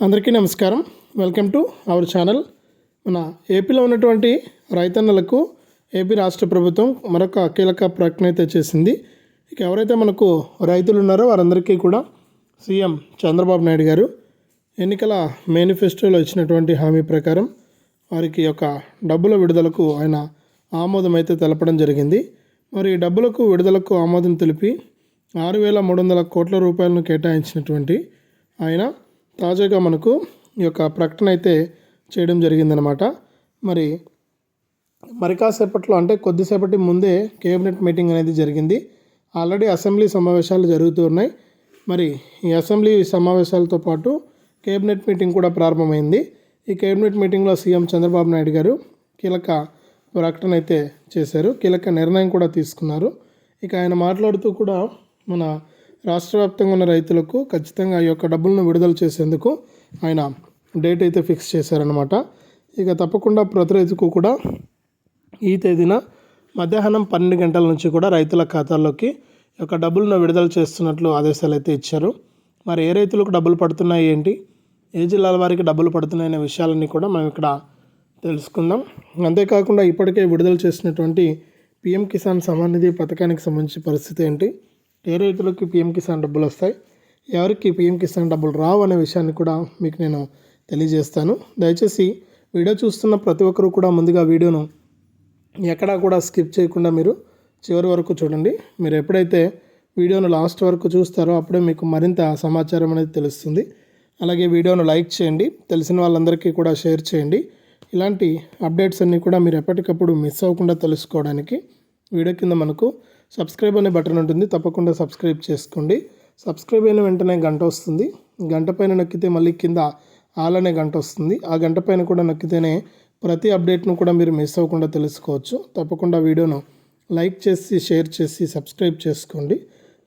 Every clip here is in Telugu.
అందరికీ నమస్కారం. వెల్కమ్ టు అవర్ ఛానల్ మన ఏపీలో ఉన్నటువంటి రైతన్నలకు ఏపీ రాష్ట్ర ప్రభుత్వం మరొక కీలక ప్రకటన అయితే చేసింది. ఇక ఎవరైతే మనకు రైతులు ఉన్నారో వారందరికీ కూడా సీఎం చంద్రబాబు నాయుడు గారు ఎన్నికల మేనిఫెస్టోలో ఇచ్చినటువంటి హామీ ప్రకారం వారికి యొక్క డబ్బుల విడుదలకు ఆయన ఆమోదం అయితే తెలపడం జరిగింది. మరి డబ్బులకు విడుదలకు ఆమోదం తెలిపి ఆరు వేల మూడు వందల కోట్ల రూపాయలను కేటాయించినటువంటి ఆయన తాజాగా మనకు ఈ యొక్క ప్రకటన అయితే చేయడం జరిగిందనమాట మరి మరి కాసేపట్లో అంటే కొద్దిసేపటి ముందే కేబినెట్ మీటింగ్ అనేది జరిగింది. ఆల్రెడీ అసెంబ్లీ సమావేశాలు జరుగుతూ ఉన్నాయి. మరి ఈ అసెంబ్లీ సమావేశాలతో పాటు కేబినెట్ మీటింగ్ కూడా ప్రారంభమైంది. ఈ కేబినెట్ మీటింగ్లో సీఎం చంద్రబాబు నాయుడు గారు కీలక ప్రకటన అయితే చేశారు. కీలక నిర్ణయం కూడా తీసుకున్నారు. ఇక ఆయన మాట్లాడుతూ కూడా మన రాష్ట్ర వ్యాప్తంగా ఉన్న రైతులకు ఖచ్చితంగా ఈ యొక్క డబ్బులను విడుదల చేసేందుకు ఆయన డేట్ అయితే ఫిక్స్ చేశారనమాట ఇక తప్పకుండా ప్రతి రైతుకు కూడా ఈ తేదీన మధ్యాహ్నం పన్నెండు గంటల నుంచి కూడా రైతుల ఖాతాల్లోకి యొక్క డబ్బులను విడుదల చేస్తున్నట్లు ఆదేశాలు అయితే ఇచ్చారు. మరి ఏ రైతులకు డబ్బులు పడుతున్నాయి ఏంటి? ఏ జిల్లాల వారికి డబ్బులు పడుతున్నాయనే విషయాలన్నీ కూడా మనం ఇక్కడ తెలుసుకుందాం. అంతేకాకుండా ఇప్పటికే విడుదల చేసినటువంటి పిఎం కిసాన్ సమాన్ నిధి పథకానికి సంబంధించిన పరిస్థితి ఏంటి? ఏ రైతులకు పిఎం కిసాన్ డబ్బులు వస్తాయి? ఎవరికి పిఎం కిసాన్ డబ్బులు రావు అనే విషయాన్ని కూడా మీకు నేను తెలియజేస్తాను. దయచేసి వీడియో చూస్తున్న ప్రతి ఒక్కరూ కూడా ముందుగా వీడియోను ఎక్కడా కూడా స్కిప్ చేయకుండా మీరు చివరి వరకు చూడండి. మీరు ఎప్పుడైతే వీడియోను లాస్ట్ వరకు చూస్తారో అప్పుడే మీకు మరింత సమాచారం అనేది తెలుస్తుంది. అలాగే వీడియోను లైక్ చేయండి తెలిసిన వాళ్ళందరికీ కూడా షేర్ చేయండి. ఇలాంటి అప్డేట్స్ అన్నీ కూడా మీరు ఎప్పటికప్పుడు మిస్ అవ్వకుండా తెలుసుకోవడానికి వీడియో కింద మనకు సబ్స్క్రైబ్ అనే బటన్ ఉంటుంది. తప్పకుండా సబ్స్క్రైబ్ చేసుకోండి. సబ్స్క్రైబ్ అయిన వెంటనే గంట వస్తుంది. గంట పైన నొక్కితే మళ్ళీ కింద ఆల్ అనే గంట వస్తుంది. ఆ గంట పైన కూడా నొక్కితేనే ప్రతి అప్డేట్ను కూడా మీరు మిస్ అవ్వకుండా తెలుసుకోవచ్చు. తప్పకుండా వీడియోను లైక్ చేసి షేర్ చేసి సబ్స్క్రైబ్ చేసుకోండి.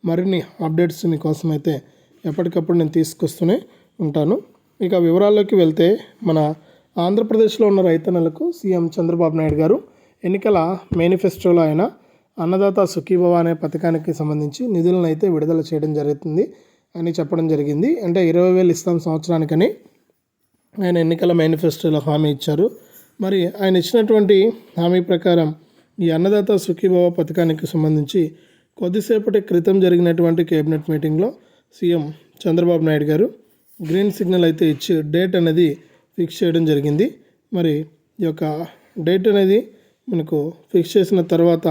మరిన్ని అప్డేట్స్ మీకోసం అయితే ఎప్పటికప్పుడు నేను తీసుకొస్తూనే ఉంటాను. ఇక వివరాల్లోకి వెళ్తే మన ఆంధ్రప్రదేశ్లో ఉన్న రైతన్నలకు సీఎం చంద్రబాబు నాయుడు గారు ఎన్నికల మేనిఫెస్టోలో ఆయన అన్నదాత సుఖీభవ అనే పథకానికి సంబంధించి నిధులను అయితే విడుదల చేయడం జరుగుతుంది అని చెప్పడం జరిగింది. అంటే ఇరవై వేలు ఇస్తాం సంవత్సరానికని ఆయన ఎన్నికల మేనిఫెస్టోలో హామీ ఇచ్చారు. మరి ఆయన ఇచ్చినటువంటి హామీ ప్రకారం ఈ అన్నదాత సుఖీభవ పథకానికి సంబంధించి కొద్దిసేపటి క్రితం జరిగినటువంటి కేబినెట్ మీటింగ్లో సీఎం చంద్రబాబు నాయుడు గారు గ్రీన్ సిగ్నల్ అయితే ఇచ్చి డేట్ అనేది ఫిక్స్ చేయడం జరిగింది. మరి ఈ యొక్క డేట్ అనేది మనకు ఫిక్స్ చేసిన తర్వాత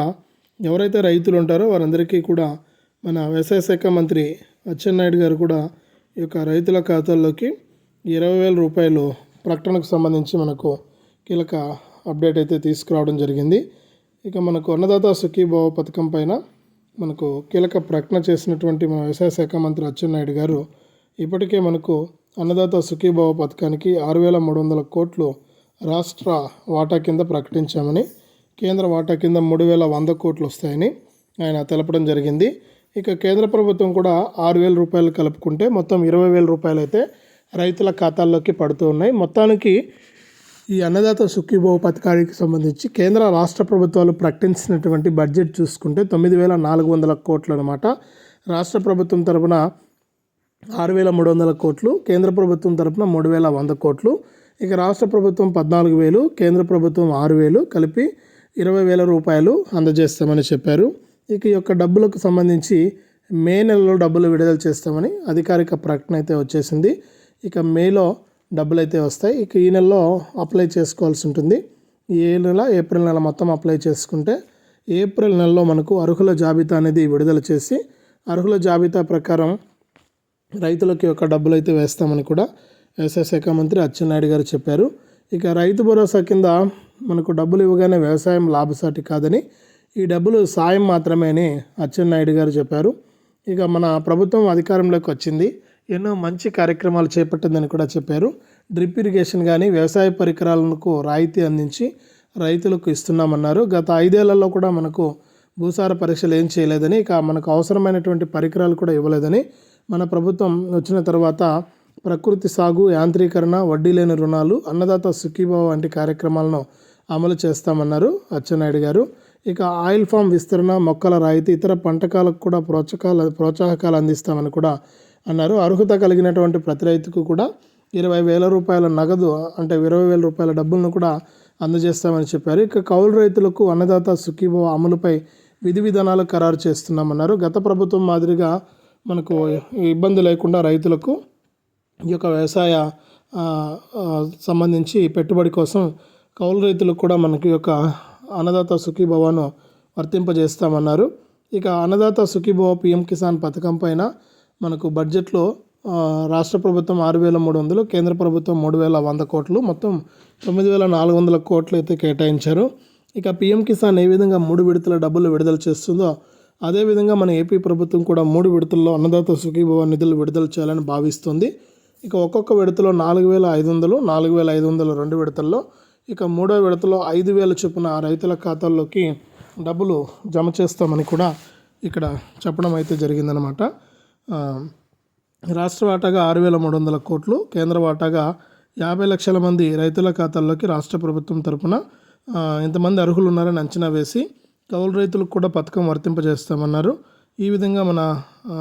ఎవరైతే రైతులు ఉంటారో వారందరికీ కూడా మన వ్యవసాయ శాఖ మంత్రి అచ్చెన్నాయుడు గారు కూడా ఈ యొక్క రైతుల ఖాతాల్లోకి ఇరవై వేల రూపాయలు ప్రకటనకు సంబంధించి మనకు కీలక అప్డేట్ అయితే తీసుకురావడం జరిగింది. ఇక మనకు అన్నదాత సుఖీభావ పథకం పైన మనకు కీలక ప్రకటన చేసినటువంటి మన వ్యవసాయ శాఖ మంత్రి అచ్చెన్నాయుడు గారు ఇప్పటికే మనకు అన్నదాత సుఖీభావ పథకానికి ఆరు వేల మూడు వందల కోట్లు రాష్ట్ర వాటా కింద ప్రకటించామని కేంద్ర వాటా కింద మూడు వేల వంద కోట్లు వస్తాయని ఆయన తెలపడం జరిగింది. ఇక కేంద్ర ప్రభుత్వం కూడా ఆరు వేల రూపాయలు కలుపుకుంటే మొత్తం ఇరవై వేల రూపాయలు అయితే రైతుల ఖాతాల్లోకి పడుతూ ఉన్నాయి. మొత్తానికి ఈ అన్నదాత సుఖీభవ పథకానికి సంబంధించి కేంద్ర రాష్ట్ర ప్రభుత్వాలు ప్రకటించినటువంటి బడ్జెట్ చూసుకుంటే తొమ్మిది వేల నాలుగు వందల కోట్లు అనమాట రాష్ట్ర ప్రభుత్వం తరపున ఆరు వేల మూడు వందల కోట్లు కేంద్ర ప్రభుత్వం తరపున మూడు వేల వంద కోట్లు ఇక రాష్ట్ర ప్రభుత్వం పద్నాలుగు వేలు కేంద్ర ప్రభుత్వం ఆరు వేలు కలిపి ఇరవై వేల రూపాయలు అందజేస్తామని చెప్పారు. ఇక ఈ యొక్క డబ్బులకు సంబంధించి మే నెలలో డబ్బులు విడుదల చేస్తామని అధికారిక ప్రకటన అయితే వచ్చేసింది. ఇక మేలో డబ్బులు అయితే వస్తాయి. ఇక ఈ నెలలో అప్లై చేసుకోవాల్సి ఉంటుంది. ఏ నెల ఏప్రిల్ నెల మొత్తం అప్లై చేసుకుంటే ఏప్రిల్ నెలలో మనకు అర్హుల జాబితా అనేది విడుదల చేసి అర్హుల జాబితా ప్రకారం రైతులకి ఒక డబ్బులు అయితే వేస్తామని కూడా వ్యవసాయ శాఖ మంత్రి అచ్చెన్నాయుడు గారు చెప్పారు. ఇక రైతు భరోసా కింద మనకు డబ్బులు ఇవ్వగానే వ్యవసాయం లాభసాటి కాదని ఈ డబ్బులు సాయం మాత్రమే అని అచ్చెన్నాయుడు గారు చెప్పారు. ఇక మన ప్రభుత్వం అధికారంలోకి వచ్చింది. ఎన్నో మంచి కార్యక్రమాలు చేపట్టిందని కూడా చెప్పారు. డ్రిప్ ఇరిగేషన్ కానీ వ్యవసాయ పరికరాలకు రాయితీ అందించి రైతులకు ఇస్తున్నామన్నారు. గత ఐదేళ్ళలో కూడా మనకు భూసార పరీక్షలు ఏం చేయలేదని ఇక మనకు అవసరమైనటువంటి పరికరాలు కూడా ఇవ్వలేదని మన ప్రభుత్వం వచ్చిన తర్వాత ప్రకృతి సాగు యాంత్రీకరణ వడ్డీ లేని రుణాలు అన్నదాత సుఖీభావ వంటి కార్యక్రమాలను అమలు చేస్తామన్నారు అచ్చెన్నాయుడు గారు. ఇక ఆయిల్ ఫామ్ విస్తరణ మొక్కల రాయితీ ఇతర పంటకాలకు కూడా ప్రోత్సాహాలు ప్రోత్సాహకాలు అందిస్తామని కూడా అన్నారు. అర్హత కలిగినటువంటి ప్రతి రైతుకు కూడా ఇరవై వేల రూపాయల నగదు అంటే ఇరవై వేల రూపాయల డబ్బులను కూడా అందజేస్తామని చెప్పారు. ఇక కౌలు రైతులకు అన్నదాత సుఖీభవ అమలుపై విధి విధానాలు ఖరారు చేస్తున్నామన్నారు. గత ప్రభుత్వం మాదిరిగా మనకు ఇబ్బంది లేకుండా రైతులకు ఈ యొక్క వ్యవసాయ సంబంధించి పెట్టుబడి కోసం కౌలు రైతులకు కూడా మనకి ఒక యొక్క అన్నదాత సుఖీభవను వర్తింపజేస్తామన్నారు. ఇక అన్నదాత సుఖీభవ పిఎం కిసాన్ పథకం పైన మనకు బడ్జెట్లో రాష్ట్ర ప్రభుత్వం ఆరు వేల మూడు వందలు కేంద్ర ప్రభుత్వం మూడు వేల వంద కోట్లు మొత్తం తొమ్మిది వేల నాలుగు వందల కోట్లు అయితే కేటాయించారు. ఇక పిఎం కిసాన్ ఏ విధంగా మూడు విడతల డబ్బులు విడుదల చేస్తుందో అదేవిధంగా మన ఏపీ ప్రభుత్వం కూడా మూడు విడతల్లో అన్నదాత సుఖీభవ నిధులు విడుదల చేయాలని భావిస్తుంది. ఇక ఒక్కొక్క విడతలో నాలుగు వేల ఐదు వందలు నాలుగు వేల ఐదు వందలు రెండు విడతల్లో ఇక మూడో విడతలో ఐదు వేల చొప్పున రైతుల ఖాతాల్లోకి డబ్బులు జమ చేస్తామని కూడా ఇక్కడ చెప్పడం అయితే జరిగిందనమాట రాష్ట్ర వాటాగా ఆరు వేల మూడు వందల కోట్లు కేంద్ర వాటాగా యాభై లక్షల మంది రైతుల ఖాతాల్లోకి రాష్ట్ర ప్రభుత్వం తరపున ఇంతమంది అర్హులు ఉన్నారని అంచనా వేసి కౌలు రైతులకు కూడా పథకం వర్తింపజేస్తామన్నారు. ఈ విధంగా మన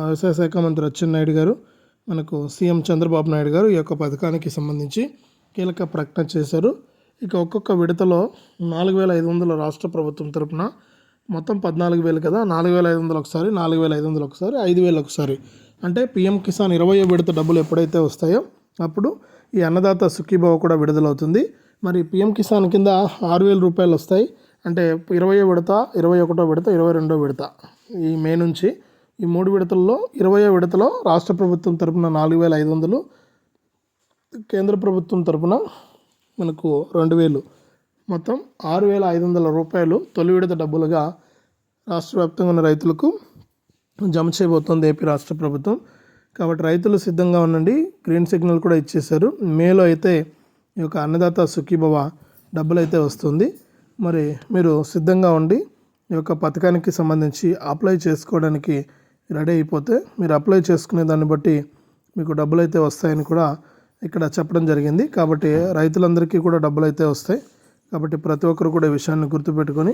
వ్యవసాయ శాఖ మంత్రి అచ్చెన్నాయుడు గారు మనకు సీఎం చంద్రబాబు నాయుడు గారు ఈ యొక్క పథకానికి సంబంధించి కీలక ప్రకటన చేశారు. ఇక ఒక్కొక్క విడతలో నాలుగు వేల ఐదు వందల రాష్ట్ర ప్రభుత్వం తరపున మొత్తం పద్నాలుగు వేలు కదా నాలుగు వేల ఐదు వందలు ఒకసారి నాలుగు వేల ఐదు వందలు ఒకసారి ఐదు వేలు ఒకసారి. అంటే పిఎం కిసాన్ ఇరవై విడత డబ్బులు ఎప్పుడైతే వస్తాయో అప్పుడు ఈ అన్నదాత సుఖీభావ కూడా విడుదలవుతుంది. మరి పిఎం కిసాన్ కింద ఆరు వేల రూపాయలు వస్తాయి. అంటే ఇరవై విడత ఇరవై ఒకటో విడత ఇరవై రెండో విడత. ఈ మే నుంచి ఈ మూడు విడతల్లో ఇరవయో విడతలో రాష్ట్ర ప్రభుత్వం తరపున నాలుగు వేల ఐదు వందలు కేంద్ర ప్రభుత్వం తరపున మనకు రెండు వేలు. మొత్తం ఆరు వేల ఐదు వందల రూపాయలు తొలి విడత డబ్బులుగా రాష్ట్ర వ్యాప్తంగా ఉన్న రైతులకు జమ చేయబోతోంది ఏపీ రాష్ట్ర ప్రభుత్వం. కాబట్టి రైతులు సిద్ధంగా ఉండండి. గ్రీన్ సిగ్నల్ కూడా ఇచ్చేశారు. మేలో అయితే ఈ యొక్క అన్నదాత సుఖీభవ డబ్బులు అయితే వస్తుంది. మరి మీరు సిద్ధంగా ఉండి ఈ యొక్క పథకానికి సంబంధించి అప్లై చేసుకోవడానికి రెడీ అయిపోతే మీరు అప్లై చేసుకునే దాన్ని బట్టి మీకు డబ్బులు అయితే వస్తాయని కూడా ఇక్కడ చెప్పడం జరిగింది. కాబట్టి రైతులందరికీ కూడా డబ్బులు అయితే వస్తాయి. కాబట్టి ప్రతి ఒక్కరు కూడా ఈ విషయాన్ని గుర్తుపెట్టుకొని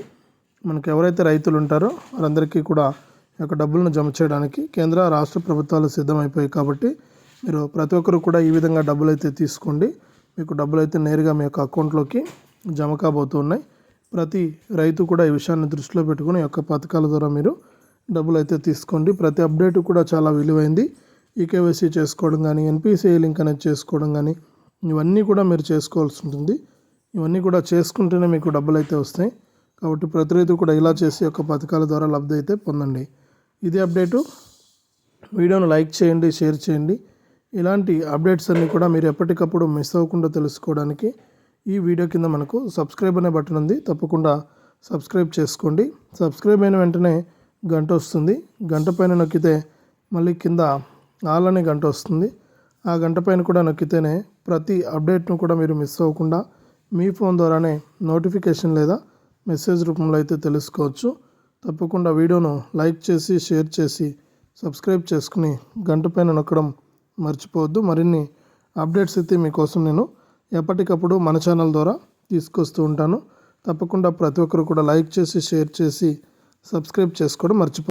మనకు ఎవరైతే రైతులు ఉంటారో వారందరికీ కూడా ఈ యొక్క డబ్బులను జమ చేయడానికి కేంద్ర రాష్ట్ర ప్రభుత్వాలు సిద్ధమైపోయాయి. కాబట్టి మీరు ప్రతి ఒక్కరు కూడా ఈ విధంగా డబ్బులు అయితే తీసుకోండి. మీకు డబ్బులు అయితే నేరుగా మీ యొక్క అకౌంట్లోకి జమ కాబోతున్నాయి ప్రతి రైతు కూడా ఈ విషయాన్ని దృష్టిలో పెట్టుకుని ఈ యొక్క పథకాల ద్వారా మీరు డబ్బులు అయితే తీసుకోండి. ప్రతి అప్డేట్ కూడా చాలా విలువైంది. ఈకేవైసీ చేసుకోవడం కానీ ఎన్పిసిఐ లింక్ అనేది చేసుకోవడం కానీ ఇవన్నీ కూడా మీరు చేసుకోవాల్సి ఉంటుంది. ఇవన్నీ కూడా చేసుకుంటేనే మీకు డబ్బులు అయితే వస్తాయి. కాబట్టి ప్రతి రైతు కూడా ఇలా చేసి యొక్క పథకాల ద్వారా లబ్ధి అయితే పొందండి. ఇది అప్డేటు. వీడియోను లైక్ చేయండి షేర్ చేయండి. ఇలాంటి అప్డేట్స్ అన్నీ కూడా మీరు ఎప్పటికప్పుడు మిస్ అవ్వకుండా తెలుసుకోవడానికి ఈ వీడియో కింద మనకు సబ్స్క్రైబ్ అనే బటన్ ఉంది. తప్పకుండా సబ్స్క్రైబ్ చేసుకోండి. సబ్స్క్రైబ్ అయిన వెంటనే గంట వస్తుంది. గంట పైన నొక్కితే మళ్ళీ కింద ఆల్ అనే గంట వస్తుంది. ఆ గంట పైన కూడా నొక్కితేనే ప్రతి అప్డేట్ను కూడా మీరు మిస్ అవ్వకుండా మీ ఫోన్ ద్వారానే నోటిఫికేషన్ లేదా మెసేజ్ రూపంలో అయితే తెలుసుకోవచ్చు. తప్పకుండా వీడియోను లైక్ చేసి షేర్ చేసి సబ్స్క్రైబ్ చేసుకుని గంట పైన నొక్కడం మర్చిపోవద్దు. మరిన్ని అప్డేట్స్ అయితే మీకోసం నేను ఎప్పటికప్పుడు మన ఛానల్ ద్వారా తీసుకొస్తూ ఉంటాను. తప్పకుండా ప్రతి ఒక్కరు కూడా లైక్ చేసి షేర్ చేసి సబ్స్క్రైబ్ చేసుకోవడం మర్చిపో